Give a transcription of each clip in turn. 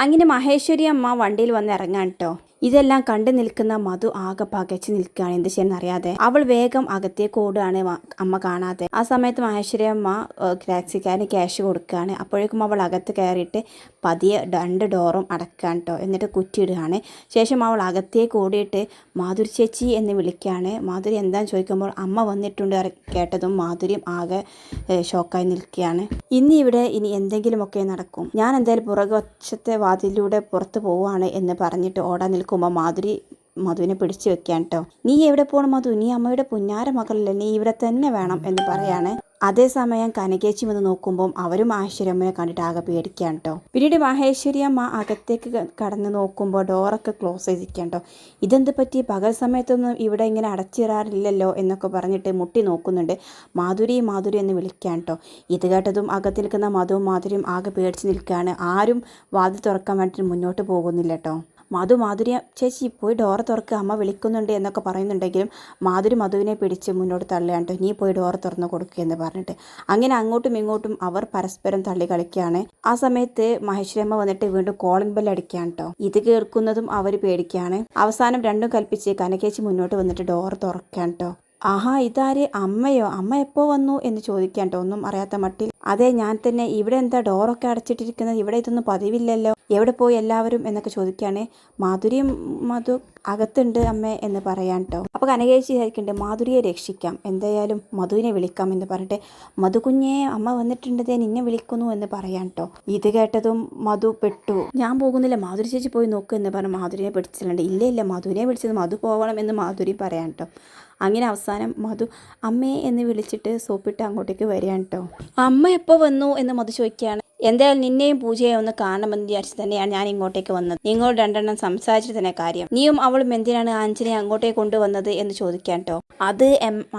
അങ്ങനെ മഹേശ്വരി അമ്മ വണ്ടിയിൽ വന്ന് ഇറങ്ങാൻ കേട്ടോ ഇതെല്ലാം കണ്ടു നിൽക്കുന്ന മധു ആകെ പകച്ചു നിൽക്കുകയാണ്. എന്ത് അറിയാതെ. അവൾ വേഗം അകത്തേക്ക് ഓടുകയാണ് അമ്മ കാണാതെ. ആ സമയത്ത് മഹേശ്വരി അമ്മ ഏഹ്, ടാക്സിക്കാരന് ക്യാഷ് കൊടുക്കുകയാണ്. അപ്പോഴേക്കും അവൾ അകത്ത് കയറിയിട്ട് പതിയെ രണ്ട് ഡോറും അടക്കാൻ കേട്ടോ എന്നിട്ട് കുറ്റിയിടുകയാണ്. ശേഷം അവൾ അകത്തേക്ക് ഓടിയിട്ട് മാധുരി ചേച്ചി എന്ന് വിളിക്കുകയാണ്. മാധുരി എന്താന്ന് ചോദിക്കുമ്പോൾ അമ്മ വന്നിട്ടുണ്ട് കേട്ടതും മാധുര്യം ആകെ ഷോക്കായി നിൽക്കുകയാണ്. ഇനി ഇവിടെ ഇനി എന്തെങ്കിലുമൊക്കെ നടക്കും. ഞാൻ എന്തായാലും പുറകുവശത്തെ വാതിലൂടെ പുറത്ത് പോവുകയാണ് എന്ന് പറഞ്ഞിട്ട് ഓടാൻ നിൽക്കുമ്പോൾ മാധുരി മധുവിനെ പിടിച്ചു വെക്കാൻ കേട്ടോ നീ എവിടെ പോകണം മധു? നീ അമ്മയുടെ പുന്നാര മകളല്ലേ? നീ ഇവിടെ തന്നെ വേണം എന്ന് പറയാണ്. അതേസമയം കനകേച്ചി വന്ന് നോക്കുമ്പോൾ അവരും മാഹേശ്വരിയമ്മനെ കണ്ടിട്ട് ആകെ പേടിക്കാൻ കേട്ടോ പിന്നീട് മഹേശ്വരി അമ്മ അകത്തേക്ക് കടന്ന് നോക്കുമ്പോൾ ഡോറൊക്കെ ക്ലോസ് ചെയ്തിരിക്കാൻ കേട്ടോ ഇതെന്ത് പറ്റി? പകൽ സമയത്തൊന്നും ഇവിടെ ഇങ്ങനെ അടച്ചിടാറില്ലല്ലോ എന്നൊക്കെ പറഞ്ഞിട്ട് മുട്ടി നോക്കുന്നുണ്ട് മാധുരി മാധുരി എന്ന് വിളിക്കാൻ കേട്ടോ ഇത് കേട്ടതും അകത്ത് നിൽക്കുന്ന മധുവും മാധുരിയും ആകെ പേടിച്ച് നിൽക്കുകയാണ് ആരും വാതിൽ തുറക്കാൻ വേണ്ടിയിട്ട് മുന്നോട്ട് പോകുന്നില്ല കേട്ടോ മധു മാധുരി ചേച്ചി പോയി ഡോർ തുറക്കുക അമ്മ വിളിക്കുന്നുണ്ട് എന്നൊക്കെ പറയുന്നുണ്ടെങ്കിലും മാധുരി മധുവിനെ പിടിച്ച് മുന്നോട്ട് തള്ളുകയാണ് ട്ടോ. നീ പോയി ഡോർ തുറന്ന് കൊടുക്കുക എന്ന് പറഞ്ഞിട്ട്. അങ്ങനെ അങ്ങോട്ടും ഇങ്ങോട്ടും അവർ പരസ്പരം തള്ളി കളിക്കുകയാണ്. ആ സമയത്ത് മഹേശ്വരമ്മ വന്നിട്ട് വീണ്ടും കോളിംഗ് ബെൽ കേട്ടോ ഇത് കേൾക്കുന്നതും അവർ പേടിക്കുകയാണ്. അവസാനം രണ്ടും കൽപ്പിച്ച് കനകേച്ചി മുന്നോട്ട് വന്നിട്ട് ഡോർ തുറക്കാൻ കേട്ടോ ആഹാ ഇതാര്? അമ്മയോ? അമ്മ എപ്പോ വന്നു എന്ന് ചോദിക്കാൻ ഒന്നും അറിയാത്ത മട്ടിൽ. അതെ ഞാൻ തന്നെ ഇവിടെ എന്താ ഡോറൊക്കെ അടച്ചിട്ടിരിക്കുന്നത്? ഇവിടെ ഇതൊന്നും പതിവില്ലല്ലോ. എവിടെ പോയി എല്ലാവരും എന്നൊക്കെ ചോദിക്കുകയാണ് മാധുരിയും മധു അകത്തുണ്ട് അമ്മേ എന്ന് പറയാൻ കേട്ടോ അപ്പോൾ കനകേശി വിചാരിക്കണ്ടേ മാധുരിയെ രക്ഷിക്കാം. എന്തായാലും മധുവിനെ വിളിക്കാം എന്ന് പറഞ്ഞിട്ട് മധു കുഞ്ഞേ അമ്മ വന്നിട്ടുണ്ടതേ നിന്നെ വിളിക്കുന്നു എന്ന് പറയാൻ കേട്ടോ ഇത് കേട്ടതും മധു പെട്ടു. ഞാൻ പോകുന്നില്ല. മാധുരി ചേച്ചി പോയി നോക്കൂ എന്ന് പറഞ്ഞ് മാധുരിയെ പിടിച്ചിട്ടുണ്ട്. ഇല്ല ഇല്ല. മധുവിനെ വിളിച്ചത് മധു പോകണം എന്ന് മാധുരി പറയാൻ കേട്ടോ അങ്ങനെ അവസാനം മധു അമ്മേ എന്ന് വിളിച്ചിട്ട് സോപ്പിട്ട് അങ്ങോട്ടേക്ക് വരികയാണ് കേട്ടോ അമ്മ എപ്പോൾ വന്നു? എന്ന് മധു ചോദിക്കുകയാണ്. എന്തായാലും നിന്നെയും പൂജയെ ഒന്ന് കാണണമെന്ന് വിചാരിച്ച് തന്നെയാണ് ഞാൻ ഇങ്ങോട്ടേക്ക് വന്നത്. നിങ്ങൾ രണ്ടെണ്ണം സംസാരിച്ചിട്ട് തന്നെ കാര്യം. നീയും അവളും എന്തിനാണ് ആഞ്ചനെ അങ്ങോട്ടേക്ക് കൊണ്ടുവന്നത് എന്ന് ചോദിക്കാൻ കേട്ടോ അത്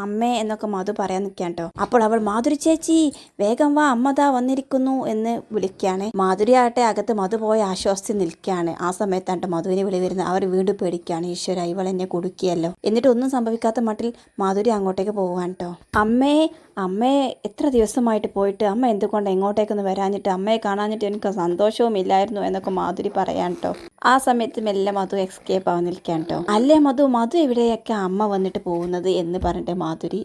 അമ്മേ എന്നൊക്കെ മധു പറയാൻ നിൽക്കാൻ കേട്ടോ അപ്പോൾ അവൾ മാധുരി ചേച്ചി വേഗം വാ അമ്മതാ വന്നിരിക്കുന്നു എന്ന് വിളിക്കുകയാണ് മാധുരി ആകട്ടെ അകത്ത് മധു പോയ ആശ്വാസത്തിൽ നിൽക്കുകയാണ് ആ സമയത്താണ് മധുവിനെ വിളി വരുന്നത്. അവർ വീണ്ടും പേടിക്കുകയാണ് ഈശ്വര ഇവൾ എന്നെ കുടുക്കിയല്ലോ എന്നിട്ട് ഒന്നും സംഭവിക്കാത്ത മട്ടിൽ മാധുരി അങ്ങോട്ടേക്ക് പോകാൻ കേട്ടോ അമ്മേ അമ്മേ എത്ര ദിവസമായിട്ട് പോയിട്ട്? അമ്മ എന്തുകൊണ്ട് എങ്ങോട്ടേക്കൊന്ന് വരാഞ്ഞിട്ട് അമ്മയെ കാണാഞ്ഞിട്ട് എനിക്ക് സന്തോഷവും ഇല്ലായിരുന്നു എന്നൊക്കെ മാധുരി പറയാൻ കേട്ടോ ആ സമയത്ത് മെല്ലെ മധു എക്സ്കേപ്പ് ആവാൻ നിൽക്കാൻ കേട്ടോ അല്ലേ മധു? മധു എവിടെയൊക്കെ അമ്മ വന്നിട്ട് പോകുന്നത് എന്ന് പറഞ്ഞിട്ട് മാധുരി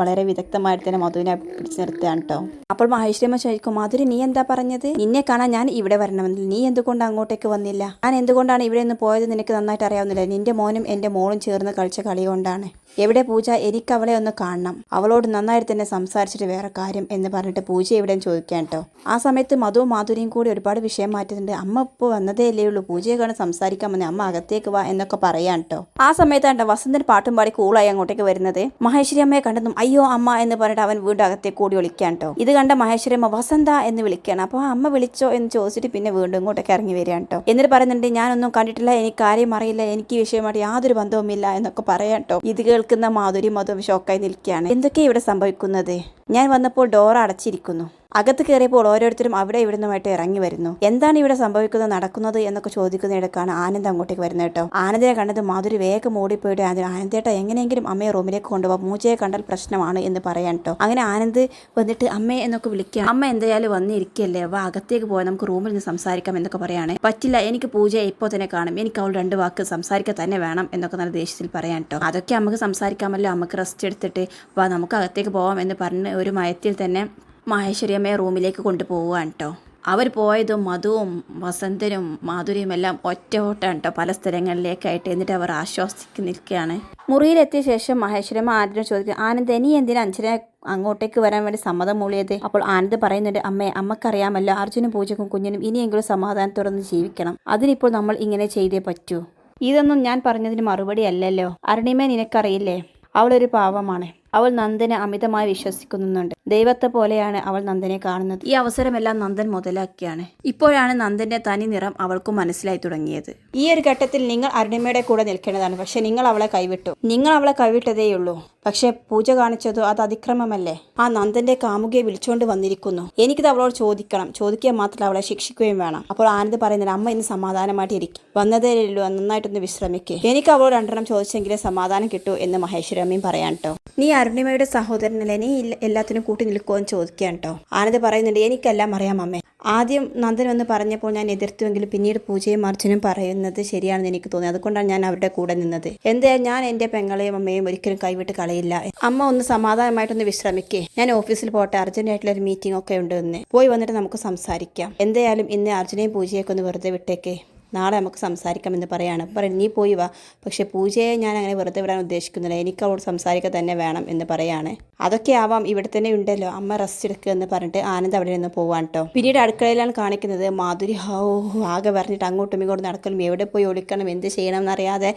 വളരെ വിദഗ്ധമായിട്ട് തന്നെ മധുവിനെ പിടിച്ചു നിർത്തുകയാണ് കേട്ടോ അപ്പോൾ മഹേശ്വരമ്മ ചോദിക്കും മധുര നീ എന്താ പറഞ്ഞത്? നിന്നെ കാണാൻ ഞാൻ ഇവിടെ വരണമെന്നില്ല. നീ എന്തുകൊണ്ട് അങ്ങോട്ടേക്ക് വന്നില്ല? ഞാൻ എന്തുകൊണ്ടാണ് ഇവിടെ നിന്ന് പോയത് നിനക്ക് നന്നായിട്ട് അറിയാവുന്നില്ല. നിന്റെ മോനും എന്റെ മോളും ചേർന്ന് കളിച്ച കളി കൊണ്ടാണ്. എവിടെ പൂജ? എനിക്ക് അവളെ ഒന്ന് കാണണം. അവളോട് നന്നായിട്ട് തന്നെ സംസാരിച്ചിട്ട് വേറെ കാര്യം എന്ന് പറഞ്ഞിട്ട് പൂജ എവിടെയും ചോദിക്കാൻ കേട്ടോ ആ സമയത്ത് മധുവും മാധുരിയും കൂടി ഒരുപാട് വിഷയം മാറ്റുന്നുണ്ട്. അമ്മ ഇപ്പോൾ വന്നതേ അല്ലേ ഉള്ളൂ. പൂജയെ കാണാൻ സംസാരിക്കാൻ വന്നേ. അമ്മ അകത്തേക്ക് വാ എന്നൊക്കെ പറയാൻ കേട്ടോ ആ സമയത്താണ് വസന്തൻ പാട്ടും പാടി കൂളായി അങ്ങോട്ടേക്ക് വരുന്നത്. മഹേശ്വരി അമ്മയെ കണ്ടതും അയ്യോ അമ്മ എന്ന് പറഞ്ഞിട്ട് അവൻ വീണ്ടും അകത്തേക്ക് കൂടി വിളിക്കാൻ കേട്ടോ ഇത് കണ്ട മഹേശ്വരി അമ്മ വസന്ത എന്ന് വിളിക്കുകയാണ്. അപ്പോൾ അമ്മ വിളിച്ചോ എന്ന് ചോദിച്ചിട്ട് പിന്നെ വീണ്ടും ഇങ്ങോട്ടേക്ക് ഇറങ്ങി വരികയാണ് കേട്ടോ എന്നിട്ട് പറയുന്നുണ്ട് ഞാനൊന്നും കണ്ടിട്ടില്ല എനിക്ക് കാര്യം അറിയില്ല എനിക്ക് വിഷയമായിട്ട് യാതൊരു ബന്ധവുമില്ല എന്നൊക്കെ പറയാം കേട്ടോ ഇത് കേൾക്കുന്ന മാധുരി മധു ഷോക്കായി നിൽക്കുകയാണ്. എന്തൊക്കെയാണ് ഇവിടെ സംഭവിക്കുന്നത്? ഞാൻ വന്നപ്പോൾ ഡോർ അടച്ചിരിക്കുന്നു. അകത്ത് കയറിയപ്പോൾ ഓരോരുത്തരും അവിടെ ഇവിടുന്നുമായിട്ട് ഇറങ്ങി വരുന്നു. എന്താണ് ഇവിടെ സംഭവിക്കുന്നത് നടക്കുന്നത് എന്നൊക്കെ ചോദിക്കുന്നിടക്കാണ് ആനന്ദ് അങ്ങോട്ടേക്ക് വരുന്നത് കേട്ടോ. ആനന്ദിനെ കണ്ടത് മാധുരി വേഗം ഓടിപ്പോയിട്ട് ആനന്ദ് ആനന്ദേട്ട എങ്ങനെയെങ്കിലും അമ്മയെ റൂമിലേക്ക് കൊണ്ടുപോകാം മൂച്ചയെ കണ്ടാൽ പ്രശ്നമാണ് എന്ന് പറയാൻ കേട്ടോ. അങ്ങനെ ആനന്ദ് വന്നിട്ട് അമ്മയെ എന്നൊക്കെ വിളിക്കാം അമ്മ എന്തായാലും വന്നിരിക്കല്ലേ? വാ അകത്തേക്ക് പോയാൽ നമുക്ക് റൂമിൽ നിന്ന് സംസാരിക്കാം എന്നൊക്കെ പറയാണ്. പറ്റില്ല എനിക്ക് പൂജ ഇപ്പോൾ തന്നെ കാണും. എനിക്ക് അവൾ രണ്ട് വാക്ക് സംസാരിക്കാൻ തന്നെ വേണം എന്നൊക്കെ നല്ല ദേഷ്യത്തിൽ പറയാൻ കേട്ടോ. അതൊക്കെ നമുക്ക് സംസാരിക്കാമല്ലോ. നമുക്ക് റെസ്റ്റ് എടുത്തിട്ട് വാ നമുക്ക് അകത്തേക്ക് പോവാം എന്ന് പറഞ്ഞ് ഒരു മയത്തിൽ തന്നെ മഹേശ്വരിയമ്മയെ റൂമിലേക്ക് കൊണ്ടുപോവുകയാണ് കേട്ടോ അവർ പോയതും മധുവും വസന്തനും മാധുരിയും എല്ലാം ഒറ്റ ഓട്ടാണ് കേട്ടോ പല സ്ഥലങ്ങളിലേക്കായിട്ട് എന്നിട്ട് അവർ ആശ്വസിക്ക് നിൽക്കുകയാണ്. മുറിയിലെത്തിയ ശേഷം മഹേശ്വരമ്മ ആനന്ദിനെ ചോദിക്കും ആനന്ദ് ഇനി എന്തിനാ അഞ്ചനെ അങ്ങോട്ടേക്ക് വരാൻ വേണ്ടി സമ്മതം മൂളിയത്? അപ്പോൾ ആനന്ദ് പറയുന്നുണ്ട് അമ്മേ അമ്മക്കറിയാമല്ലോ അർജുനും പൂജക്കും കുഞ്ഞിനും ഇനിയെങ്കിലും സമാധാനം തുറന്ന് ജീവിക്കണം. അതിനിപ്പോൾ നമ്മൾ ഇങ്ങനെ ചെയ്തേ പറ്റൂ. ഇതൊന്നും ഞാൻ പറഞ്ഞതിന് മറുപടി അല്ലല്ലോ. അരുണിമേ നിനക്കറിയില്ലേ? അവളൊരു പാവമാണ്. അവൾ നന്ദനെ അമിതമായി വിശ്വസിക്കുന്നുണ്ട്. ദൈവത്തെ പോലെയാണ് അവൾ നന്ദനെ കാണുന്നത്. ഈ അവസരമെല്ലാം നന്ദൻ മുതലാക്കിയാണ്. ഇപ്പോഴാണ് നന്ദന്റെ തനി നിറം അവൾക്കും മനസ്സിലായി തുടങ്ങിയത്. ഈ ഒരു ഘട്ടത്തിൽ നിങ്ങൾ അരുണിമയുടെ കൂടെ നിൽക്കേണ്ടതാണ്. പക്ഷെ നിങ്ങൾ അവളെ കൈവിട്ടു. നിങ്ങൾ അവളെ കൈവിട്ടതേയുള്ളൂ പക്ഷെ പൂജ കാണിച്ചതോ അത് അതിക്രമമല്ലേ? ആ നന്ദന്റെ കാമുകിയെ വിളിച്ചുകൊണ്ട് വന്നിരിക്കുന്നു. എനിക്കിത് അവളോട് ചോദിക്കണം. ചോദിക്കുക മാത്രമല്ല അവളെ ശിക്ഷിക്കുകയും വേണം. അപ്പോൾ ആനന്ദ് പറയുന്നത് അമ്മ ഇന്ന് സമാധാനമായിട്ട് ഇരിക്കും. വന്നതേ ഉള്ളൂ. നന്നായിട്ടൊന്ന് വിശ്രമിക്കേ. എനിക്ക് അവളോട് രണ്ടെണ്ണം ചോദിച്ചെങ്കിലേ സമാധാനം കിട്ടൂ എന്ന് മഹേശ്വരമ്മയും പറയാൻ കേട്ടോ നീ അരുണിമയുടെ സഹോദരനല്ലേ നീ എല്ലാത്തിനും കൂട്ടി നിൽക്കുമോ എന്ന് ചോദിക്കുകയാണ് കേട്ടോ. ആനന്ദ് പറയുന്നുണ്ട് എനിക്കെല്ലാം അറിയാം അമ്മേ. ആദ്യം നന്ദൻ വന്ന് പറഞ്ഞപ്പോൾ ഞാൻ എതിർത്തുവെങ്കിലും പിന്നീട് പൂജയും അർജുനും പറയുന്നത് ശരിയാണെന്ന് എനിക്ക് തോന്നി. അതുകൊണ്ടാണ് ഞാൻ അവരുടെ കൂടെ നിന്നത്. എന്തായാലും ഞാൻ എന്റെ പെങ്ങളെയും അമ്മയും ഒരിക്കലും കൈവിട്ട് കളയില്ല? അമ്മ ഒന്ന് സമാധാനമായിട്ടൊന്ന് വിശ്രമിക്കേ. ഞാൻ ഓഫീസിൽ പോട്ടെ അർജന്റായിട്ടുള്ള ഒരു മീറ്റിംഗ് ഒക്കെ ഉണ്ട് പോയി വന്നിട്ട് നമുക്ക് സംസാരിക്കാം. എന്തായാലും ഇന്ന് അർജുനെയും പൂജയൊക്കെ ഒന്ന് വെറുതെ വിട്ടേക്കേ. നാളെ നമുക്ക് സംസാരിക്കാമെന്ന് പറയാണ്. പറയും നീ പോയി വാ. പക്ഷേ പൂജയെ ഞാൻ അങ്ങനെ വെറുതെ വിടാൻ ഉദ്ദേശിക്കുന്നില്ല. എനിക്ക് അവളോട് സംസാരിക്കുക തന്നെ വേണം എന്ന് പറയാണ്. അതൊക്കെ ആവാം ഇവിടെ തന്നെ ഉണ്ടല്ലോ. അമ്മ റെസ്റ്റ് എടുക്കുക എന്ന് പറഞ്ഞിട്ട് ആനന്ദ് അവിടെ നിന്ന് പോവാൻ കേട്ടോ പിന്നീട് അടുക്കളയിലാണ് കാണിക്കുന്നത് മാധുരി. ഹോ ആകെ പറഞ്ഞിട്ട് അങ്ങോട്ടും ഇങ്ങോട്ടും നടക്കലും. എവിടെ പോയി ഒളിക്കണം? എന്ത് ചെയ്യണം എന്നറിയാതെ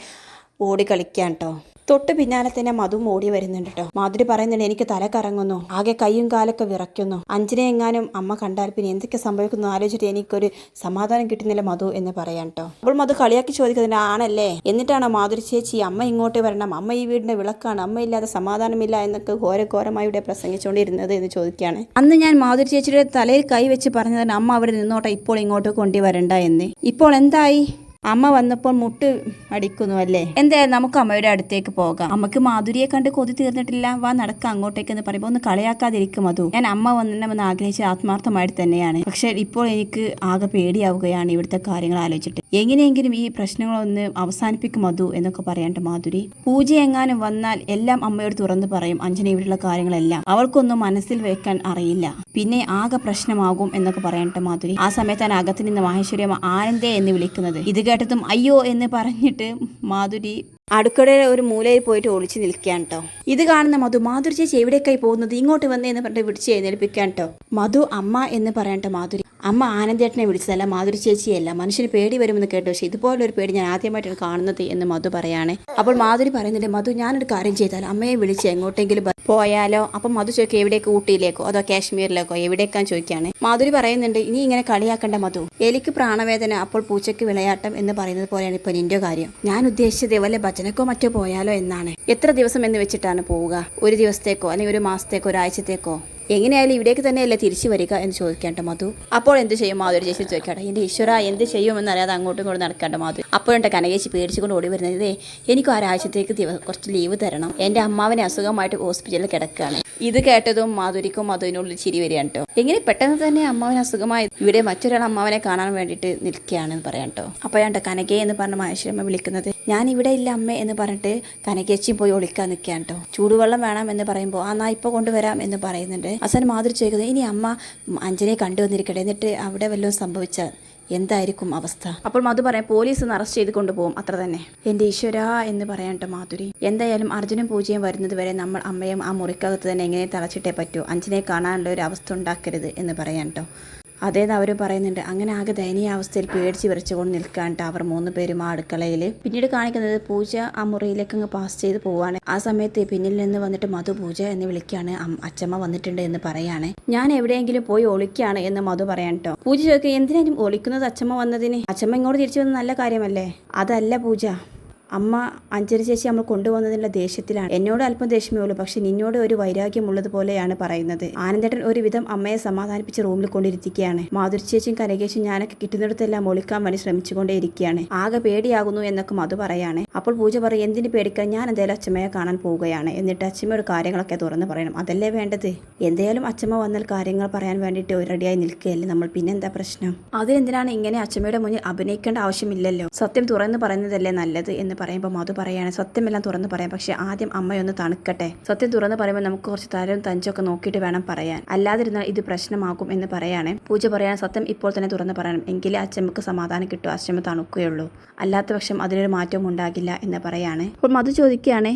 ഓടി കളിക്കാൻ കേട്ടോ തൊട്ട് പിന്നാലെ തന്നെ മധു ഓടി വരുന്നുണ്ട് കേട്ടോ മാധുരി പറയുന്നുണ്ട് എനിക്ക് തല കറങ്ങുന്നു ആകെ കൈയും കാലൊക്കെ വിറയ്ക്കുന്നു. അഞ്ചിനെ എങ്ങാനും അമ്മ കണ്ടാൽ പിന്നെ എന്തൊക്കെ സംഭവിക്കുന്നു ആലോചിച്ചിട്ട് എനിക്കൊരു സമാധാനം കിട്ടുന്നില്ല മധു എന്ന് പറയാൻ കേട്ടോ അപ്പോൾ മധു കളിയാക്കി ചോദിക്കുന്നുണ്ട് ആണല്ലേ? എന്നിട്ടാണ് മാധുരി ചേച്ചി അമ്മ ഇങ്ങോട്ട് വരണം. അമ്മ ഈ വീടിന്റെ വിളക്കാണ്. അമ്മ ഇല്ലാതെ സമാധാനമില്ല എന്നൊക്കെ ഘോരഘോരമായി ഇവിടെ പ്രസംഗിച്ചുകൊണ്ടിരുന്നത് എന്ന് ചോദിക്കുകയാണ്. അന്ന് ഞാൻ മാധുരി ചേച്ചിയുടെ തലയിൽ കൈ വെച്ച് പറഞ്ഞതാണ് അമ്മ അവിടെ നിന്നോട്ടെ ഇപ്പോൾ ഇങ്ങോട്ട് കൊണ്ടുവരണ്ട എന്ന്. ഇപ്പോൾ എന്തായി? അമ്മ വന്നപ്പോൾ മുട്ട് അടിക്കുന്നു അല്ലേ? എന്തായാലും നമുക്ക് അമ്മയുടെ അടുത്തേക്ക് പോകാം. അമ്മയ്ക്ക് മാധുരിയെ കണ്ട് കൊതി തീർന്നിട്ടില്ല. വാ നടക്ക അങ്ങോട്ടേക്ക് എന്ന് പറയുമ്പോൾ ഒന്ന് കളയാക്കാതിരിക്കും അതു ഞാൻ അമ്മ വന്നിട്ടുണ്ടെന്ന് ആഗ്രഹിച്ച ആത്മാർത്ഥമായിട്ട് തന്നെയാണ്. പക്ഷെ ഇപ്പോൾ എനിക്ക് ആകെ പേടിയാവുകയാണ് ഇവിടുത്തെ കാര്യങ്ങൾ ആലോചിച്ചിട്ട്. എങ്ങനെയെങ്കിലും ഈ പ്രശ്നങ്ങളൊന്ന് അവസാനിപ്പിക്കും മധു എന്നൊക്കെ പറയണ്ട മാധുരി. പൂജ എങ്ങാനും വന്നാൽ എല്ലാം അമ്മയോട് തുറന്നു പറയും. അഞ്ജന ഇവിടെയുള്ള കാര്യങ്ങളെല്ലാം അവൾക്കൊന്നും മനസ്സിൽ വെക്കാൻ അറിയില്ല. പിന്നെ ആകെ പ്രശ്നമാകും എന്നൊക്കെ പറയണ്ട മാധുരി. ആ സമയത്താണ് അകത്ത് നിന്ന് മാഹേശ്വരിയമ്മ ആനന്ദേ എന്ന് വിളിക്കുന്നത്. ഇത് കേട്ടതും അയ്യോ എന്ന് പറഞ്ഞിട്ട് മാധുരി അടുക്കളയിലെ ഒരു മൂലയിൽ പോയിട്ട് ഒളിച്ചു നിൽക്കാൻ കേട്ടോ ഇത് കാണുന്ന മധു മാധുരി ചേച്ചി എവിടേക്കായി പോകുന്നത്? ഇങ്ങോട്ട് വന്നേ എന്ന് പറഞ്ഞിട്ട് വിളിച്ച് എഴുന്നേൽപ്പിക്കാൻ കേട്ടോ മധു അമ്മ എന്ന് പറയണ്ട മാധുരി. അമ്മ ആനന്ദേട്ടനെ വിളിച്ചതല്ല മാധുരി ചേച്ചിയല്ല. മനുഷ്യന് പേടി വരുമെന്ന് കേട്ടു. പക്ഷേ ഇതുപോലൊരു പേടി ഞാൻ ആദ്യമായിട്ടാണ് കാണുന്നത് എന്ന് മധു പറയുകയാണെ അപ്പോൾ മാധുരി പറയുന്നുണ്ട് മധു ഞാനൊരു കാര്യം ചെയ്താൽ അമ്മയെ വിളിച്ച് എങ്ങോട്ടെങ്കിലും പോയാലോ? അപ്പം മധു ചോദിക്കും എവിടേക്ക് ഊട്ടിയിലേക്കോ അതോ കാശ്മീരിലേക്കോ? എവിടേക്കാൻ ചോദിക്കുകയാണ് മാധുരി പറയുന്നുണ്ട് ഇനി ഇങ്ങനെ കളിയാക്കേണ്ട മധു. എലിക്ക് പ്രാണവേദന അപ്പോൾ പൂച്ചയ്ക്ക് വിളയാട്ടം എന്ന് പറയുന്നത് പോലെയാണ് ഇപ്പൊ നിന്റെ കാര്യം. ഞാൻ ഉദ്ദേശിച്ചത് വല്ല ഭജനക്കോ മറ്റോ പോയാലോ എന്നാണ്. എത്ര ദിവസം എന്ന് വെച്ചിട്ടാണ് പോവുക? ഒരു ദിവസത്തേക്കോ അല്ലെങ്കിൽ ഒരു മാസത്തേക്കോ ഒരാഴ്ചത്തേക്കോ എങ്ങനെയായാലും ഇവിടേക്ക് തന്നെയല്ലേ തിരിച്ചു വരിക എന്ന് ചോദിക്കേണ്ട മധു. അപ്പോൾ എന്ത് ചെയ്യും മാധുരി ചേച്ചി ചോദിക്കട്ടെ എന്റെ ഈശ്വര എന്ത് ചെയ്യുമെന്ന് അറിയാതെ അങ്ങോട്ടും ഇങ്ങോട്ടും നടക്കേണ്ട മാധു. അപ്പോഴുണ്ട് കനകേച്ചി പേടിച്ചുകൊണ്ട് ഓടി വരുന്നത് എനിക്ക് ഒരാഴ്ചത്തേക്ക് കുറച്ച് ലീവ് തരണം. എന്റെ അമ്മാവനെ അസുഖമായിട്ട് ഹോസ്പിറ്റലിൽ കിടക്കുകയാണ്. ഇത് കേട്ടതും മാധുരിക്കും മധുവിനുള്ളിൽ ചിരി വരികയാണ് കേട്ടോ എങ്ങനെ പെട്ടെന്ന് തന്നെ അമ്മാവൻ അസുഖമായി ഇവിടെ മറ്റൊരാൾ അമ്മാവനെ കാണാൻ വേണ്ടിയിട്ട് നിൽക്കുകയാണെന്ന് പറയാം കേട്ടോ ഞാൻ കനകയെ എന്ന് പറഞ്ഞ മഹേശ്വരമ്മ വിളിക്കുന്നത്. ഞാൻ ഇവിടെ ഇല്ല അമ്മേ എന്ന് പറഞ്ഞിട്ട് കനകേച്ചിയും പോയി ഒളിക്കാൻ നിൽക്കുകയാണ് കേട്ടോ ചൂടുവെള്ളം വേണം എന്ന് പറയുമ്പോൾ ആ നാ ഇപ്പോൾ കൊണ്ടുവരാം എന്ന് പറയുന്നുണ്ട്. അവസാനം മാധുരി ചോദിക്കുന്നത് ഇനി അമ്മ അഞ്ജനെ കണ്ടുവന്നിരിക്കട്ടെ എന്നിട്ട് അവിടെ വല്ലതും സംഭവിച്ചാൽ എന്തായിരിക്കും അവസ്ഥ? അപ്പോൾ മധു പറയാം പോലീസ് ഒന്ന് അറസ്റ്റ് ചെയ്ത് കൊണ്ടുപോകും. അത്ര തന്നെ. എന്റെ ഈശ്വര എന്ന് പറയാട്ടോ മാധുരി. എന്തായാലും അർജുനും പൂജയും വരുന്നത് വരെ നമ്മൾ അമ്മയും ആ മുറിക്കകത്ത് തന്നെ എങ്ങനെ തളച്ചിട്ടേ പറ്റൂ. അഞ്ചിനെ കാണാനുള്ള ഒരു അവസ്ഥ ഉണ്ടാക്കരുത് എന്ന് പറയാൻ കേട്ടോ അതേന്ന് അവർ പറയുന്നുണ്ട്. അങ്ങനെ ആകെ ദയനീയ അവസ്ഥയിൽ പേടിച്ച് വിറച്ചുകൊണ്ട് നിൽക്കാണ്ട് അവർ മൂന്ന് പേരും ആ അടുക്കളയിൽ പിന്നീട് കാണിക്കുന്നത് പൂജ ആ മുറിയിലേക്ക് അങ്ങ് പാസ് ചെയ്ത് പോവാണ്. ആ സമയത്ത് പിന്നിൽ നിന്ന് വന്നിട്ട് മധു പൂജ എന്ന് വിളിക്കുകയാണ് അച്ചമ്മ വന്നിട്ടുണ്ട് എന്ന് പറയാണ്. ഞാൻ എവിടെയെങ്കിലും പോയി ഒളിക്കുകയാണ് എന്ന് മധു പറയാൻ കേട്ടോ പൂജ ചോദിക്കുക എന്തിനാലും ഒളിക്കുന്നത് അച്ചമ്മ വന്നതിന്? അച്ചമ്മ ഇങ്ങോട്ട് തിരിച്ചു വന്ന നല്ല കാര്യമല്ലേ? അതല്ല പൂജ. അമ്മ അഞ്ജന ചേച്ചി നമ്മൾ കൊണ്ടുവന്നതിനുള്ള ദേഷ്യത്തിലാണ്. എന്നോട് അല്പം ദേഷ്യമേ ഉള്ളൂ. പക്ഷെ നിന്നോട് ഒരു വൈരാഗ്യമുള്ളത് പോലെയാണ് പറയുന്നത്. ആനന്ദേട്ടൻ ഒരുവിധം അമ്മയെ സമാധാനിപ്പിച്ച് റൂമിൽ കൊണ്ടിരിക്കുകയാണ്. മാധുരി ചേച്ചിയും കനകേശും ഞാനൊക്കെ കിട്ടുന്നിടത്തെല്ലാം ഒളിക്കാൻ വേണ്ടി ശ്രമിച്ചുകൊണ്ടേയിരിക്കുകയാണ് ആകെ പേടിയാകുന്നു എന്നൊക്കെ മധു പറയാണ്. അപ്പോൾ പൂജ പറയും എന്തിന് പേടിക്കാൻ? ഞാൻ എന്തായാലും അച്ഛമ്മയെ കാണാൻ പോവുകയാണ്. എന്നിട്ട് അച്ഛമ്മയോട് കാര്യങ്ങളൊക്കെ തുറന്ന് പറയണം. അതല്ലേ വേണ്ടത്? എന്തായാലും അച്ഛമ്മ വന്നാൽ കാര്യങ്ങൾ പറയാൻ വേണ്ടിയിട്ട് റെഡിയായി നിൽക്കുകയല്ലേ നമ്മൾ? പിന്നെന്താ പ്രശ്നം? അതിനെന്തിനാണ് ഇങ്ങനെ അച്ഛമ്മയുടെ മുന്നിൽ അഭിനയിക്കേണ്ട ആവശ്യമില്ലല്ലോ. സത്യം തുറന്ന് പറയുന്നതല്ലേ നല്ലത്? എന്ന് പറയുമ്പോൾ മധു പറയാണ് സത്യമെല്ലാം തുറന്ന് പറയാം. പക്ഷെ ആദ്യം അമ്മയൊന്ന് തണുക്കട്ടെ. സത്യം തുറന്ന് പറയുമ്പോൾ നമുക്ക് കുറച്ച് തരവും തഞ്ചൊക്കെ നോക്കിയിട്ട് വേണം പറയാൻ. അല്ലാതിരുന്നാൽ ഇത് പ്രശ്നമാകും എന്ന് പറയാണ്. പൂജ പറയാൻ സത്യം ഇപ്പോൾ തന്നെ തുറന്ന് പറയണം. എങ്കിലേ അച്ഛമ്മക്ക് സമാധാനം കിട്ടും. അച്ഛമ്മ തണുക്കുകയുള്ളൂ. അല്ലാത്ത പക്ഷം അതിനൊരു മാറ്റവും ഉണ്ടാകില്ല എന്ന് പറയാണ്. അപ്പോൾ മധു ചോദിക്കുകയാണേ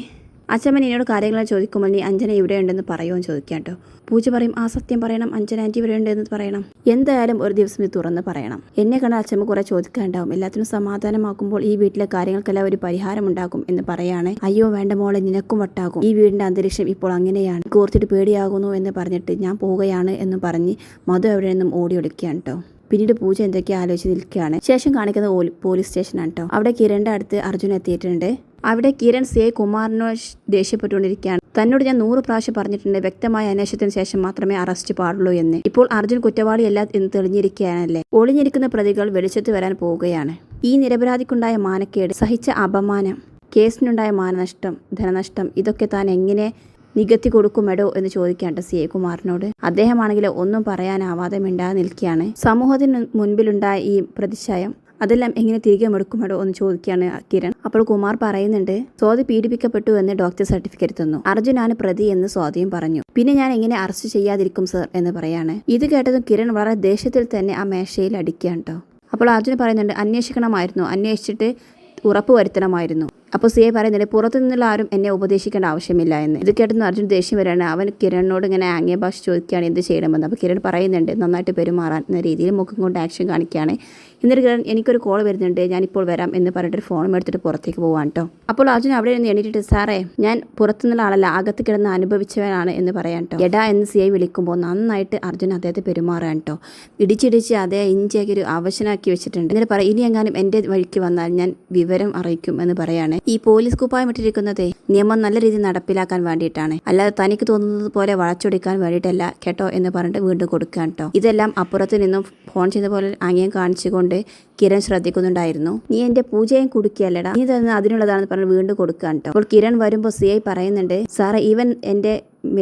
അച്ഛമ്മൻ എന്നോട് കാര്യങ്ങൾ ചോദിക്കുമ്പോൾ നീ അഞ്ജന ഇവിടെ ഉണ്ടെന്ന് പറയുമെന്ന് ചോദിക്കാം കേട്ടോ. പൂജ പറയും ആ സത്യം പറയണം. അഞ്ജന ആന്റി ഇവിടെ ഉണ്ടെന്ന് പറയണം. എന്തായാലും ഒരു ദിവസം ഇത് തുറന്ന് പറയണം. എന്നെ കണ്ട അച്ഛമ്മ കുറെ ചോദിക്കാനുണ്ടാവും എല്ലാത്തിനും സമാധാനമാക്കുമ്പോൾ ഈ വീട്ടിലെ കാര്യങ്ങൾക്കെല്ലാം ഒരു പരിഹാരം ഉണ്ടാകും എന്ന് പറയാണ്. അയ്യോ വേണ്ട മോളെ നിനക്കും വട്ടാകും. ഈ വീടിന്റെ അന്തരീക്ഷം ഇപ്പോൾ അങ്ങനെയാണ്. കോർത്തിട്ട് പേടിയാകുന്നു എന്ന് പറഞ്ഞിട്ട് ഞാൻ പോവുകയാണ് എന്ന് പറഞ്ഞ് മധു അവിടെ നിന്നും ഓടി കേട്ടോ. പിന്നീട് പൂജ എന്തൊക്കെയോ ആലോചിച്ച് നിൽക്കുകയാണ്. ശേഷം കാണിക്കുന്നത് പോലീസ് സ്റ്റേഷനാണ് കേട്ടോ. അവിടെ കിരണിന്റെ അടുത്ത് അർജുൻ എത്തിയിട്ടുണ്ട്. അവിടെ കിരൺ സി. ഐ. കുമാറിനോ ഷ് ദേഷ്യപ്പെട്ടുകൊണ്ടിരിക്കുകയാണ്. തന്നോട് ഞാൻ നൂറ് പ്രാവശ്യം പറഞ്ഞിട്ടുണ്ട്. വ്യക്തമായ അന്വേഷണത്തിന് ശേഷം മാത്രമേ അറസ്റ്റ് പാടുള്ളൂ എന്ന്. ഇപ്പോൾ അർജുൻ കുറ്റവാളിയല്ല എന്ന് തെളിഞ്ഞിരിക്കുകയാണല്ലേ? ഒളിഞ്ഞിരിക്കുന്ന പ്രതികൾ വെളിച്ചത്ത് വരാൻ പോവുകയാണ്. ഈ നിരപരാധിക്കുണ്ടായ മാനക്കേട് സഹിച്ച അപമാനം കേസിനുണ്ടായ മാനനഷ്ടം ധനനഷ്ടം ഇതൊക്കെ താൻ എങ്ങനെ നികത്തി കൊടുക്കുമെടോ എന്ന് ചോദിക്കാണ്ട് സി. എ കുമാറിനോട്. അദ്ദേഹമാണെങ്കിൽ ഒന്നും പറയാനാവാതെ മിണ്ടാതെ നിൽക്കുകയാണ്. സമൂഹത്തിന് മുൻപിലുണ്ടായ ഈ പ്രതിച്ഛായം അതെല്ലാം എങ്ങനെ തിരികെ മെടുക്കുമെടോ എന്ന് ചോദിക്കുകയാണ് കിരൺ. അപ്പോൾ കുമാർ പറയുന്നുണ്ട് സ്വാതി പീഡിപ്പിക്കപ്പെട്ടു എന്ന് ഡോക്ടർ സർട്ടിഫിക്കറ്റ് തന്നു. അർജുനാണ് പ്രതി എന്ന് സ്വാതിയും പറഞ്ഞു. പിന്നെ ഞാൻ എങ്ങനെ അറസ്റ്റ് ചെയ്യാതിരിക്കും സർ എന്ന് പറയാണ്. ഇത് കേട്ടതും കിരൺ വളരെ ദേഷ്യത്തിൽ തന്നെ ആ മേശയിൽ അടിക്കുകയാണ് കേട്ടോ അപ്പോൾ അർജുൻ പറയുന്നുണ്ട് അന്വേഷിക്കണമായിരുന്നു. അന്വേഷിച്ചിട്ട് ഉറപ്പ് വരുത്തണമായിരുന്നു. അപ്പോൾ സി എ പറയുന്നുണ്ട് പുറത്തു നിന്നുള്ള ആരും എന്നെ ഉപദേശിക്കേണ്ട ആവശ്യമില്ല എന്ന്. ഇത് കേട്ടെന്ന് അർജുൻ ദേഷ്യം വരാണ് അവൻ കിരണിനോട് ഇങ്ങനെ ആംഗ്യ ഭാഷ ചോദിക്കുകയാണ് എന്ത് ചെയ്യണമെന്ന്? അപ്പോൾ കിരൺ പറയുന്നുണ്ട് നന്നായിട്ട് പെരുമാറാൻ എന്ന രീതിയിൽ മുഖം കൊണ്ട് ആക്ഷൻ കാണിക്കുകയാണ് എന്നിട്ട് എനിക്കൊരു കോൾ വരുന്നുണ്ട് ഞാനിപ്പോൾ വരാം എന്ന് പറഞ്ഞിട്ട് ഫോണും എടുത്തിട്ട് പുറത്തേക്ക് പോകാൻ കേട്ടോ അപ്പോൾ അർജുൻ അവിടെ നിന്ന് എണീറ്റിട്ട് സാറേ ഞാൻ പുറത്തുനിന്നുള്ള ആളല്ല അകത്ത് കിടന്ന് അനുഭവിച്ചവനാണ് എന്ന് പറയാൻ കേട്ടോ എടാ എന്ന് സി ഐ വിളിക്കുമ്പോൾ നന്നായിട്ട് അർജുൻ അദ്ദേഹത്തെ പെരുമാറാൻ കേട്ടോ ഇടിച്ചിടിച്ച് അതേ ഇഞ്ചിയാക്കി ഒരു അവശനാക്കി വെച്ചിട്ടുണ്ട്. എന്നിട്ട് പറയും ഇനി എങ്ങാനും എന്റെ വഴിക്ക് വന്നാൽ ഞാൻ വിവരം അറിയിക്കും എന്ന് പറയാണ്. ഈ പോലീസ് കുപ്പായം ഇട്ടിരിക്കുന്നത് നിയമം നല്ല രീതിയിൽ നടപ്പിലാക്കാൻ വേണ്ടിയിട്ടാണ്. അല്ലാതെ തനിക്ക് തോന്നുന്നത് പോലെ വളച്ചൊടിക്കാൻ വേണ്ടിയിട്ടല്ല കേട്ടോ എന്ന് പറഞ്ഞിട്ട് വീണ്ടും കൊടുക്കാൻ കേട്ടോ ഇതെല്ലാം അപ്പുറത്ത് നിന്നും ഫോൺ ചെയ്ത പോലെ ആംഗ്യം കാണിച്ചുകൊണ്ട് കിരൺ ശ്രദ്ധിക്കുന്നുണ്ടായിരുന്നു. നീ എന്റെ പൂജയും കുടുക്കിയല്ലടാ. നീ തന്നെ അതിനുള്ളതാണെന്ന് പറഞ്ഞ് വീണ്ടും കൊടുക്കാൻ കേട്ടോ അപ്പോൾ കിരൺ വരുമ്പോൾ സി ഐ പറയുന്നുണ്ട് സാറേ ഇവൻ എന്റെ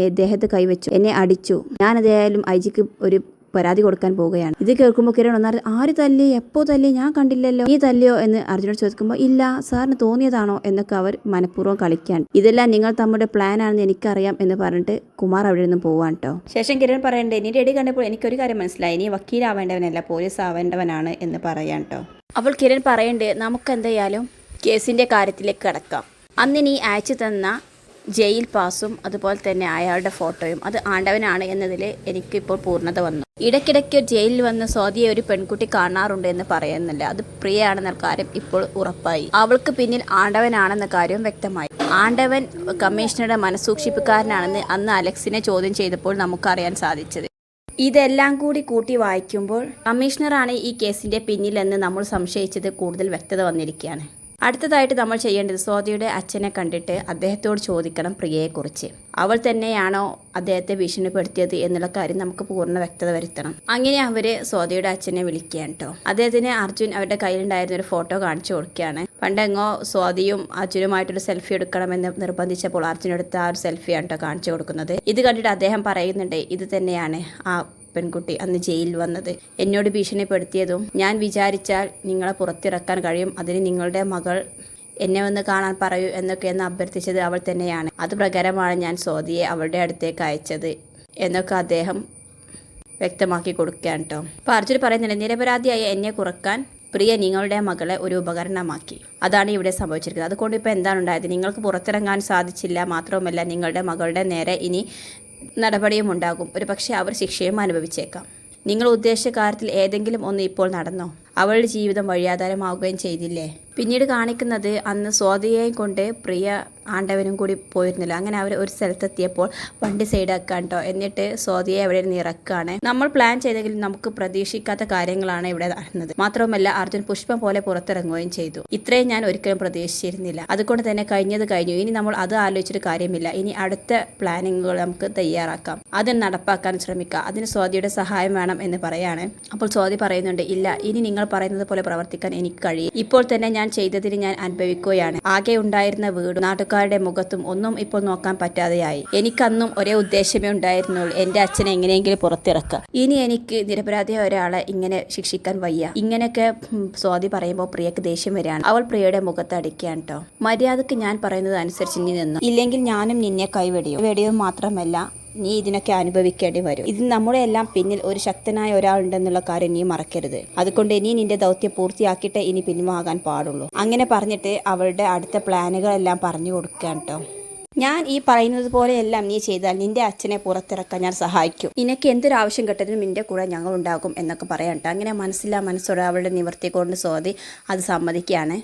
ദേഹത്ത് കൈവച്ചു. എന്നെ അടിച്ചു. ഞാൻ ഏതായാലും ഐജിക്ക് ഒരു പരാതി കൊടുക്കാൻ പോവുകയാണ്. ഇത് കേൾക്കുമ്പോൾ കിരൺ ഒന്നാറ് ആര് തല്ലി എപ്പോ തല്ലി ഞാൻ കണ്ടില്ലല്ലോ. നീ തല്ലിയോ? എന്ന് അർജുനോട് ചോദിക്കുമ്പോൾ ഇല്ല സാറിന് തോന്നിയതാണോ? എന്നൊക്കെ അവർ മനഃപൂർവം കളിക്കാൻ. ഇതെല്ലാം നിങ്ങൾ തമ്മുടെ പ്ലാൻ ആണെന്ന് എനിക്കറിയാം എന്ന് പറഞ്ഞിട്ട് കുമാർ അവിടെ നിന്ന് പോവാൻ കേട്ടോ ശേഷം കിരൺ പറയണ്ടേ ഇനി റെഡി കണ്ടപ്പോൾ എനിക്കൊരു കാര്യം മനസ്സിലായി. ഇനി വക്കീലാവേണ്ടവനല്ല പോലീസ് ആവേണ്ടവനാണ് എന്ന് പറയാൻ കേട്ടോ അപ്പോൾ കിരൺ പറയണ്ടേ നമുക്ക് എന്തായാലും കേസിന്റെ കാര്യത്തിലേക്ക് കടക്കാം. അന്ന് നീ അയച്ചു തന്ന ജയിൽ പാസും അതുപോലെ തന്നെ അയാളുടെ ഫോട്ടോയും അത് ആണ്ടവനാണ് എന്നതിൽ എനിക്കിപ്പോൾ പൂർണത വന്നു. ഇടയ്ക്കിടയ്ക്ക് ജയിലിൽ വന്ന് സ്വാതിയെ ഒരു പെൺകുട്ടി കാണാറുണ്ട് എന്ന് പറയുന്നില്ല അത് പ്രിയയാണെന്ന കാര്യം ഇപ്പോൾ ഉറപ്പായി. അവൾക്ക് പിന്നിൽ ആണ്ടവനാണെന്ന കാര്യവും വ്യക്തമായി. ആണ്ടവൻ കമ്മീഷണറുടെ മനസൂക്ഷിപ്പുകാരനാണെന്ന് അന്ന് അലക്സിനെ ചോദ്യം ചെയ്തപ്പോൾ നമുക്കറിയാൻ സാധിച്ചത്. ഇതെല്ലാം കൂടി കൂട്ടി വായിക്കുമ്പോൾ കമ്മീഷണറാണ് ഈ കേസിന്റെ പിന്നിലെന്ന് നമ്മൾ സംശയിച്ചത് കൂടുതൽ വ്യക്തത വന്നിരിക്കുകയാണ്. അടുത്തതായിട്ട് നമ്മൾ ചെയ്യേണ്ടത് സ്വാതിയുടെ അച്ഛനെ കണ്ടിട്ട് അദ്ദേഹത്തോട് ചോദിക്കണം പ്രിയയെക്കുറിച്ച്. അവൾ തന്നെയാണോ അദ്ദേഹത്തെ ഭീഷണിപ്പെടുത്തിയത് എന്നുള്ള കാര്യം നമുക്ക് പൂർണ വ്യക്തത വരുത്തണം. അങ്ങനെ അവർ സ്വാതിയുടെ അച്ഛനെ വിളിക്കുകയാണ് കേട്ടോ. അദ്ദേഹത്തിന് അർജുൻ അവരുടെ കയ്യിലുണ്ടായിരുന്ന ഒരു ഫോട്ടോ കാണിച്ചു കൊടുക്കുകയാണ്. പണ്ടെങ്ങോ സ്വാതിയും അർജുനുമായിട്ടൊരു സെൽഫി എടുക്കണമെന്ന് നിർബന്ധിച്ചപ്പോൾ അർജുൻ എടുത്ത ആ ഒരു സെൽഫിയാണ് കേട്ടോ കാണിച്ചു കൊടുക്കുന്നത്. ഇത് കണ്ടിട്ട് അദ്ദേഹം പറയുന്നുണ്ട് ഇത് തന്നെയാണ്. ആ പെൺകുട്ടി അന്ന് ജയിലിൽ വന്നത്. എന്നോട് ഭീഷണിപ്പെടുത്തിയതും ഞാൻ വിചാരിച്ചാൽ നിങ്ങളെ പുറത്തിറക്കാൻ കഴിയും. അതിന് നിങ്ങളുടെ മകൾ എന്നെ വന്ന് കാണാൻ പറയൂ എന്നൊക്കെ എന്ന് അഭ്യർത്ഥിച്ചത് അവൾ തന്നെയാണ്. അത് പ്രകാരമാണ് ഞാൻ സ്വാതിയെ അവളുടെ അടുത്തേക്ക് അയച്ചത് എന്നൊക്കെ അദ്ദേഹം വ്യക്തമാക്കി കൊടുക്കുകയാണ് കേട്ടോ. അപ്പോൾ പറയുന്നുണ്ട് നിരപരാധിയായ എന്നെ കുറയ്ക്കാൻ പ്രിയ നിങ്ങളുടെ മകളെ ഒരു ഉപകരണമാക്കി. അതാണ് ഇവിടെ സംഭവിച്ചിരിക്കുന്നത്. അതുകൊണ്ട് ഇപ്പോൾ എന്താണ് ഉണ്ടായത്? നിങ്ങൾക്ക് പുറത്തിറങ്ങാൻ സാധിച്ചില്ല. മാത്രവുമല്ല നിങ്ങളുടെ മകളുടെ നേരെ ഇനി നടപടിയും ഉണ്ടാകും ഒരു പക്ഷേ അവർ ശിക്ഷയും അനുഭവിച്ചേക്കാം. നിങ്ങൾ ഉദ്ദേശിച്ച കാര്യത്തിൽ ഏതെങ്കിലും ഒന്ന് ഇപ്പോൾ നടന്നോ? അവളുടെ ജീവിതം വഴിയാധാരമാവുകയും ചെയ്തില്ലേ? പിന്നീട് കാണിക്കുന്നത് അന്ന് സ്വാതിയെയും കൊണ്ട് പ്രിയ ആണ്ടവനും കൂടി പോയിരുന്നില്ല. അങ്ങനെ അവർ ഒരു സ്ഥലത്തെത്തിയപ്പോൾ വണ്ടി സൈഡാക്കാൻ കേട്ടോ എന്നിട്ട് സ്വാതിയെ അവിടെ നിന്ന് ഇറക്കുകയാണ് നമ്മൾ പ്ലാൻ ചെയ്തെങ്കിലും നമുക്ക് പ്രതീക്ഷിക്കാത്ത കാര്യങ്ങളാണ് ഇവിടെ നടന്നത്. മാത്രവുമല്ല അർജുൻ പുഷ്പം പോലെ പുറത്തിറങ്ങുകയും ചെയ്തു. ഇത്രയും ഞാൻ ഒരിക്കലും പ്രതീക്ഷിച്ചിരുന്നില്ല. അതുകൊണ്ട് തന്നെ കഴിഞ്ഞത് കഴിഞ്ഞു. ഇനി നമ്മൾ അത് ആലോചിച്ചിട്ട് കാര്യമില്ല. ഇനി അടുത്ത പ്ലാനിങ്ങുകൾ നമുക്ക് തയ്യാറാക്കാം. അത് നടപ്പാക്കാൻ ശ്രമിക്കാം അതിന് സ്വാതിയുടെ സഹായം വേണം എന്ന് പറയാണ്. അപ്പോൾ സ്വാതി പറയുന്നുണ്ട് ഇല്ല ഇനി നിങ്ങൾ പറയുന്നത് പോലെ പ്രവർത്തിക്കാൻ എനിക്ക് കഴിയും. ഇപ്പോൾ തന്നെ ഞാൻ ചെയ്തതിന് ഞാൻ അനുഭവിക്കുകയാണ്. ആകെ ഉണ്ടായിരുന്ന വീടും നാട്ടുകാരുടെ മുഖത്തും ഒന്നും ഇപ്പോൾ നോക്കാൻ പറ്റാതെയായി. എനിക്കന്നും ഒരേ ഉദ്ദേശമേ ഉണ്ടായിരുന്നുള്ളൂ. എന്റെ അച്ഛനെ എങ്ങനെയെങ്കിലും പുറത്തിറക്കുക. ഇനി എനിക്ക് നിരപരാധിയായ ഒരാളെ ഇങ്ങനെ ശിക്ഷിക്കാൻ വയ്യ. ഇങ്ങനെയൊക്കെ സ്വാതി പറയുമ്പോൾ പ്രിയക്ക് ദേഷ്യം വരികയാണ്. അവൾ പ്രിയയുടെ മുഖത്ത് അടിക്കുകയാണ് കേട്ടോ. മര്യാദയ്ക്ക് ഞാൻ പറയുന്നത് അനുസരിച്ച് നീ നിന്നു. ഇല്ലെങ്കിൽ ഞാനും നിന്നെ കൈവെടിയും. വെടിയും മാത്രമല്ല നീ ഇതിനൊക്കെ അനുഭവിക്കേണ്ടി വരും. ഇത് നമ്മുടെ എല്ലാം പിന്നിൽ ഒരു ശക്തനായ ഒരാളുണ്ടെന്നുള്ള കാര്യം നീ മറക്കരുത്. അതുകൊണ്ട് ഇനി നിന്റെ ദൗത്യം പൂർത്തിയാക്കിയിട്ടേ ഇനി പിന്മാകാൻ പാടുള്ളൂ. അങ്ങനെ പറഞ്ഞിട്ട് അവളുടെ അടുത്ത പ്ലാനുകളെല്ലാം പറഞ്ഞു കൊടുക്കാൻ കേട്ടോ ഞാൻ ഈ പറയുന്നത് പോലെയെല്ലാം നീ ചെയ്താൽ നിന്റെ അച്ഛനെ പുറത്തിറക്കാൻ ഞാൻ സഹായിക്കും. നിനക്ക് എന്തൊരു ആവശ്യം കിട്ടതിനും നിന്റെ കൂടെ ഞങ്ങൾ ഉണ്ടാകും എന്നൊക്കെ പറയാം അങ്ങനെ മനസ്സിലാ മനസ്സോടെ അവളുടെ നിവർത്തി കൊണ്ട് സ്വാതി അത് സമ്മതിക്കുകയാണ്.